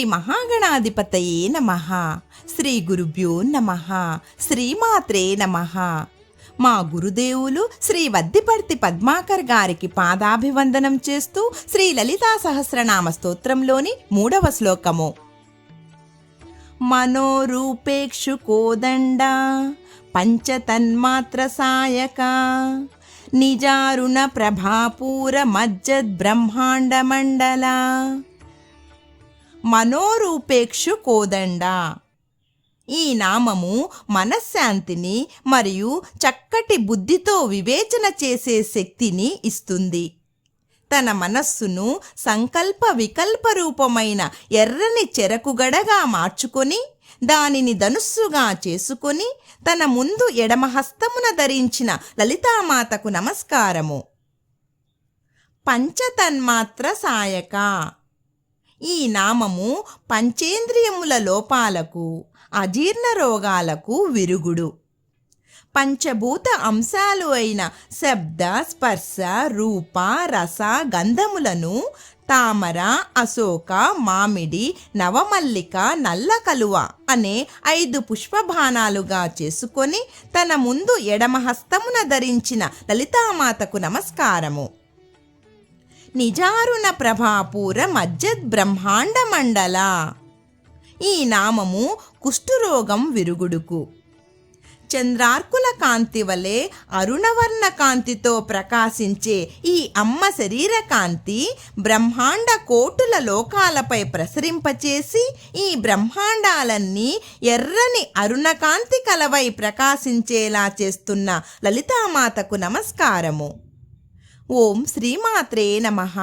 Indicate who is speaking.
Speaker 1: శ్రీ మహాగణాధిపతయే నమ. శ్రీ గురుభ్యో నమ. శ్రీమాత్రే నమ. మా గురుదేవులు శ్రీ వద్దిపర్తి పద్మాకర్ గారికి పాదాభివందనం చేస్తూ శ్రీ లలితా సహస్రనామ స్తోత్రంలోని మూడవ శ్లోకము. మనోరూపేక్షు కోదండ పంచతన్మాత్ర సాయక నిజారుణ ప్రభాపూర మజ్జద్ బ్రహ్మాండ మండల మనోరూపేక్షు కోదండ. ఈ నామము మనశ్శాంతిని మరియు చక్కటి బుద్ధితో వివేచన చేసే శక్తిని ఇస్తుంది. తన మనస్సును సంకల్ప వికల్ప రూపమైన ఎర్రని చెరకుగడగా మార్చుకొని దానిని ధనుస్సుగా చేసుకొని తన ముందు ఎడమహస్తమున ధరించిన లలితామాతకు నమస్కారము. పంచతన్మాత్ర సాయక. ఈ నామము పంచేంద్రియముల లోపాలకు అజీర్ణ రోగాలకు విరుగుడు. పంచభూత అంశాలు అయిన శబ్ద స్పర్శ రూప రస గంధములను తామర అశోక మామిడి నవమల్లిక నల్ల కలువ అనే ఐదు పుష్పబాణాలుగా చేసుకొని తన ముందు ఎడమహస్తమున ధరించిన లలితామాతకు నమస్కారము. నిజారుణ ప్రభాపూర మజ్జద్ బ్రహ్మాండ మండల. ఈ నామము కుష్ఠురోగం విరుగుడుకు. చంద్రార్కుల కాంతి వలె అరుణవర్ణ కాంతితో ప్రకాశించే ఈ అమ్మ శరీర కాంతి బ్రహ్మాండ కోటుల లోకాలపై ప్రసరింపచేసి ఈ బ్రహ్మాండాలన్నీ ఎర్రని అరుణకాంతి కలవై ప్రకాశించేలా చేస్తున్న లలితామాతకు నమస్కారము. ఓం శ్రీమాత్రే నమః.